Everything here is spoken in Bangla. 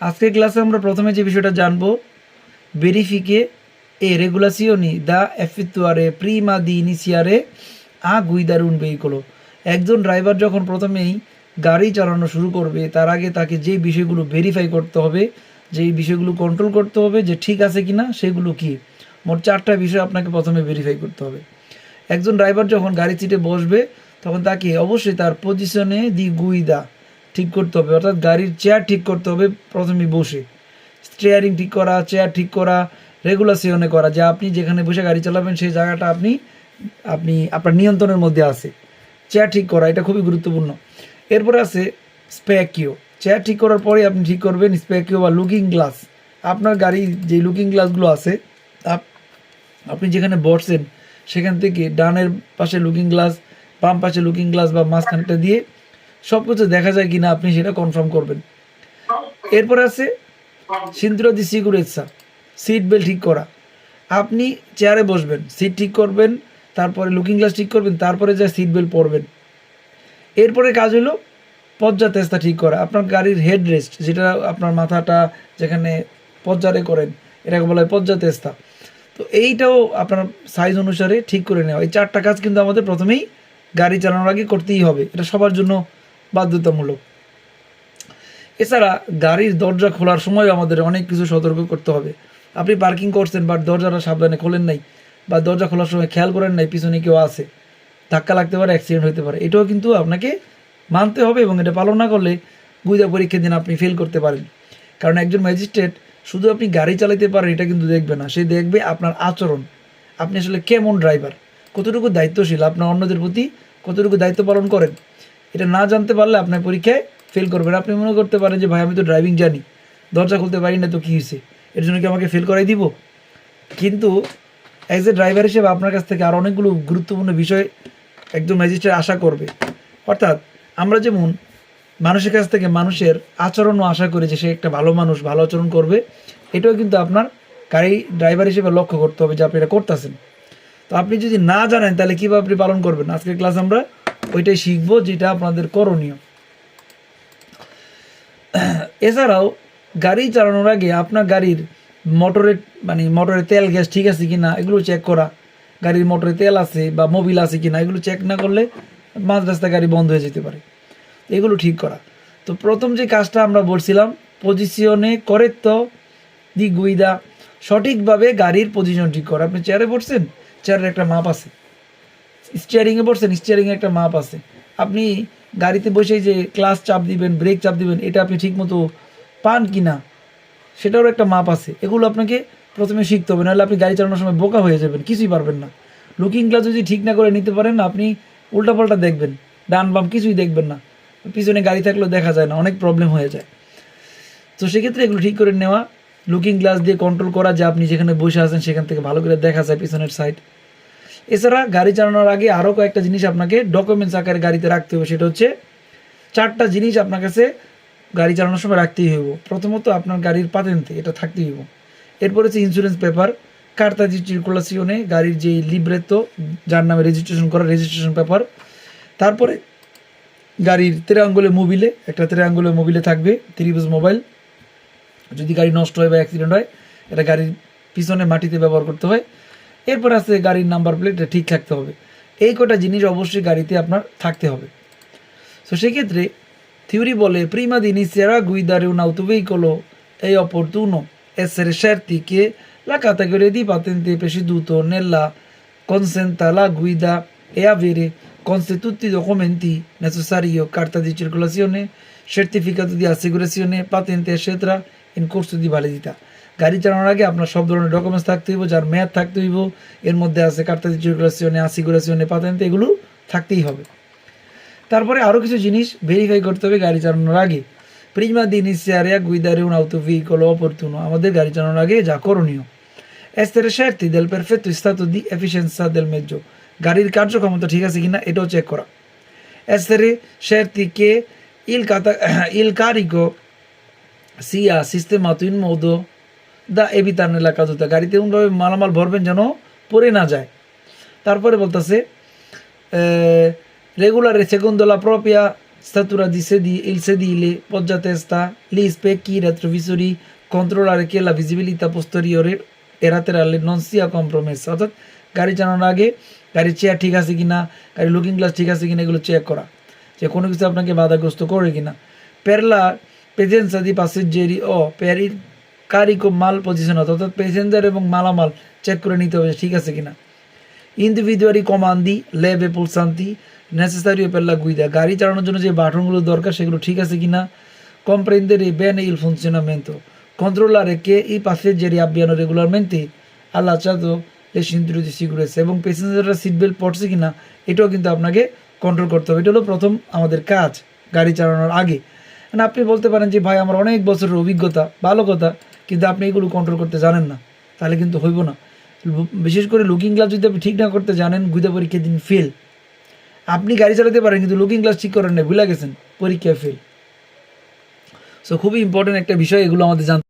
আজকের ক্লাসে আমরা প্রথমে যে বিষয়টা জানব e regolazioni da effettuare prima di iniziare a guidare un veicolo একজন ড্রাইভার যখন প্রথমেই গাড়ি চালানো শুরু করবে, তার আগে তাকে যে বিষয়গুলো ভেরিফাই করতে হবে, যেই বিষয়গুলো কন্ট্রোল করতে হবে যে ঠিক আছে কি না সেগুলো কি? মোট চারটা বিষয় আপনাকে প্রথমে ভেরিফাই করতে হবে। একজন ড্রাইভার যখন গাড়ি সিটে বসবে, তখন তাকে অবশ্যই তার পজিশনে দি গুইদা। ঠিক করতে হবে। অর্থাৎ গাড়ির চেয়ার ঠিক করতে হবে প্রথমে বসে। স্টিয়ারিং ঠিক করা চেয়ার ঠিক করা রেগুলাসিয়নে করা। যে আপনি যেখানে বসে গাড়ি চালাবেন, সেই জায়গাটা আপনি আপনি, আপনার নিয়ন্ত্রণের মধ্যে আছে। চেয়ার ঠিক করা, এটা খুবই গুরুত্বপূর্ণ। এরপরে আছে স্প্যাকিও চেয়ার ঠিক করার পরে আপনি ঠিক করবেন স্প্যাকিও বা লুকিং গ্লাস আপনার গাড়ির যে লুকিং গ্লাসগুলো আছে, আপ- আপনি যেখানে বসছেন, সেখান থেকে ডানের পাশে লুকিং গ্লাস বাম পাশে লুকিং গ্লাস বা মাঝখানটা দিয়ে সব কিছু দেখা যায় কিনা আপনি সেটা কনফার্ম করবেন। এরপর আছে সিন্দ্র দি সিকিউরেটসা সিট বেল্ট ঠিক করা। আপনি চেয়ারে বসবেন সিট ঠিক করবেন, তারপরে লুকিং গ্লাস ঠিক করবেন, তারপরে যা সিট বেল্ট পরবেন। এরপরে কাজ হলো পজ্জা তেস্তা ঠিক করা, আপনার গাড়ির হেড রেস্ট যেটা আপনার মাথাটা যেখানে পজ্জারে করেন, এটাকে বলা হয় পজ্জা তেস্তা তো এইটাও আপনার সাইজ অনুসারে ঠিক করে নেওয়া। এই চারটা কাজ কিন্তু আমাদের প্রথমেই গাড়ি চালানোর আগে করতেই হবে, এটা সবার জন্য বাধ্যতামূলক। এছাড়া গাড়ির দরজা খোলার সময় আমাদের অনেক কিছু সতর্ক করতে হবে। আপনি পার্কিং করছেন বা দরজাটা সাবধানে খোলেন নাই বা দরজা খোলার সময় খেয়াল করেন নাই, পিছনে কেউ আছে, ধাক্কা লাগতে পারে অ্যাক্সিডেন্ট হতে পারে। এটাও কিন্তু আপনাকে মানতে হবে এবং এটা পালন না করলে গুইদা পরীক্ষার দিন আপনি ফেল করতে পারেন। কারণ একজন ম্যাজিস্ট্রেট শুধু আপনি গাড়ি চালাতে পারেন, এটা কিন্তু দেখবে না। সে দেখবে আপনার আচরণ। আপনি আসলে কেমন ড্রাইভার কতটুকু দায়িত্বশীল? আপনার অন্যদের প্রতি কতটুকু দায়িত্ব পালন করেন? এটা না জানতে পারলে আপনার পরীক্ষায় ফেল করবেন। আপনি মনে করতে পারেন যে, ভাই, আমি তো ড্রাইভিং জানি। দরজা খুলতে পারি না তো কী হয়েছে? এর জন্য কি আমাকে ফেল করাই দিব? কিন্তু অ্যাজ এ ড্রাইভার হিসেবে আপনার কাছ থেকে আর অনেকগুলো গুরুত্বপূর্ণ বিষয় একজন ম্যাজিস্ট্রেট আশা করবে। অর্থাৎ আমরা যেমন মানুষের কাছ থেকে মানুষের আচরণও আশা করি যে, সে একটা ভালো মানুষ, ভালো আচরণ করবে। এটাও কিন্তু আপনার গাড়ি ড্রাইভার হিসেবে লক্ষ্য করতে হবে যে, আপনি এটা করতেছেন। তো আপনি যদি না জানেন, তাহলে কীভাবে আপনি পালন করবেন? আজকের ক্লাস আমরা ওইটাই শিখব যেটা আপনাদের করণীয়। এছাড়াও গাড়ি চালানোর আগে আপনার গাড়ির মোটরের মানে মোটরের তেল, গ্যাস ঠিক আছে কি না এগুলো চেক করা। গাড়ির মোটরে তেল আছে বা মোবিল আছে কি না এগুলো চেক না করলে মাঝ রাস্তা গাড়ি বন্ধ হয়ে যেতে পারে। এগুলো ঠিক করা। তো প্রথম যে কাজটা আমরা বলছিলাম পজিশনে করেক্ট দি গুইদা সঠিকভাবে গাড়ির পজিশন ঠিক করা। আপনি চেয়ারে বসছেন চেয়ারের একটা মাপ আছে। স্টিয়ারিংয়ে বসছেন স্টিয়ারিংয়ে একটা মাপ আছে। আপনি গাড়িতে বসেই যে ক্লাস চাপ দিবেন ব্রেক চাপ দিবেন, এটা আপনি ঠিকমতো পান কি না সেটারও একটা মাপ আছে। এগুলো আপনাকে প্রথমে শিখতে হবে, নাহলে আপনি গাড়ি চালানোর সময় বোকা হয়ে যাবেন, কিছুই পারবেন না। লুকিং গ্লাস যদি ঠিক না করে নিতে পারেন, আপনি উল্টাপাল্টা দেখবেন, ডান বাম কিছুই দেখবেন না। পিছনে গাড়ি থাকলেও দেখা যায় না, অনেক প্রবলেম হয়ে যায়। তো সেক্ষেত্রে এগুলো ঠিক করে নেওয়া লুকিং গ্লাস দিয়ে কন্ট্রোল করা যে আপনি যেখানে বসে আছেন সেখান থেকে ভালো করে দেখা যায় পিছনের সাইড এছাড়া গাড়ি চালানোর আগে আরও কয়েকটা জিনিস আপনাকে ডকুমেন্টস আকারে গাড়িতে রাখতে হবে। সেটা হচ্ছে চারটা জিনিস আপনার কাছে গাড়ি চালানোর সময় রাখতেই হইব। প্রথমত আপনার গাড়ির পাতেন্তে এটা থাকতেই হইব। এরপর হচ্ছে ইন্স্যুরেন্স পেপার কার্তা দি গাড়ির যে লিব্রেতো যার নামে রেজিস্ট্রেশন করা রেজিস্ট্রেশন পেপার তারপরে গাড়ির তেরে আঙ্গুলে মোবিলে একটা তেরে আঙ্গুলে মোবিলে থাকবে ত্রিভুজ মোবাইল যদি গাড়ি নষ্ট হয় বা অ্যাক্সিডেন্ট হয়, এটা গাড়ির পিছনে মাটিতে ব্যবহার করতে হয়। এরপর আছে গাড়ির নাম্বার প্লেটটা ঠিক থাকতে হবে। এই কটা জিনিস অবশ্যই গাড়িতে আপনার থাকতে হবে। সো সেক্ষেত্রে থিওরি বলে প্রিমা দিনই সেরা গুইদারেও নাও তুবেই কলো এই অপর তুন এসের শ্যার্থীকে লাকা তাকে রেদি পাতেন তে পেশি দুত নেল্লা কনসেন্তা লা গুইদা এয়া বেড়ে কনস্টিটুতি ডকুমেন্টি নেসেসারিও কার্তা দি চিরকুলাসিওনে সার্টিফিকেট দি আসিগুরেসিওনে পাতেন তে সেত্রা ইন কোর্স দি ভালে দিতা গাড়ি চালানোর আগে আপনার সব ধরনের ডকুমেন্টস থাকতে হইব, যার মেয়াদ থাকতে হইব, এর মধ্যে আছে কার্তাদি চিরগুলাসিওনে আসিগুলাসিওনে পাতেন এগুলো থাকতেই হবে। তারপরে আরও কিছু জিনিস ভেরিফাই করতে হবে গাড়ি চালানোর আগে। প্রিজমা দিন ইসিয়ারে গুইদারে উনাউতফিকল অপরতুন, আমাদের গাড়ি চালানোর আগে যা করণীয়। এস্তের শার্তি, দেল পারফেক্ট ইস্তাত, দি এফিসিয়েন্সা দেল মেজ্জ। গাড়ির কার্যক্ষমতা ঠিক আছে কি না এটাও চেক করা। এস্তেরে শার্তি কে, ইল কাতা, ইল কারিগো, সিয়া সিস্তে ইন মৌদ দা এবিতার নিলা কাজুতা গাড়িতে এমনভাবে মালামাল ভরবেন যেন পরে না যায়। তারপরে বলতেছে রেগুলারে দোলা প্রপিয়া স্তাতুরা দিছে দি ইলসে দিলে পর্যাতেস্তা লিস পে কি রাত্র ভিসুরি কন্ট্রোলারে কেলা ভিজিবিলিতা পোস্তরিওরে এরাতে রাখলে ননসিয়া কম্প্রোমাইজ। অর্থাৎ গাড়ি চালানোর আগে গাড়ির চেয়ার ঠিক আছে কিনা, গাড়ির লুকিং গ্লাস ঠিক আছে কিনা, এগুলো চেক করা। যে কোনো কিছু আপনাকে বাধাগ্রস্ত করে কিনা। পেরলা পেজেন্সাদি জেরি অ প্যারির কারিকো মাল পজিশন অর্থাৎ প্যাসেঞ্জার এবং মালামাল চেক করে নিতে হবে ঠিক আছে কিনা। ইন্ডিভিদুয়ারি কমান্দি লেভে পুলসান্তি নেসেসারিও পেল্লা গুইদা গাড়ি চালানোর জন্য যে বাটনগুলো দরকার সেগুলো ঠিক আছে কিনা। Comprendere bene il funzionamento controllare che i passeggeri abbiano regolarmente allacciato le cinture di sicurezza এবং প্যাসেঞ্জাররা সিট বেল্ট পড়ছে কিনা, এটাও কিন্তু আপনাকে কন্ট্রোল করতে হবে। এটা হলো প্রথম আমাদের কাজ, গাড়ি চালানোর আগে। আপনি বলতে পারেন যে, ভাই, আমার অনেক বছরের অভিজ্ঞতা, ভালো কথা। কিন্তু আপনি এগুলো কন্ট্রোল করতে জানেন না, তাহলে কিন্তু হইব না। বিশেষ করে লুকিং গ্লাস যদি আপনি ঠিক না করতে জানেন গুদা পরীক্ষা দিন ফেল আপনি গাড়ি চালাতে পারেন, কিন্তু লুকিং গ্লাস ঠিক করেন না ভুলে গেছেন পরীক্ষা ফেল সো খুবই ইম্পর্টেন্ট একটা বিষয় এগুলো আমাদের জানতে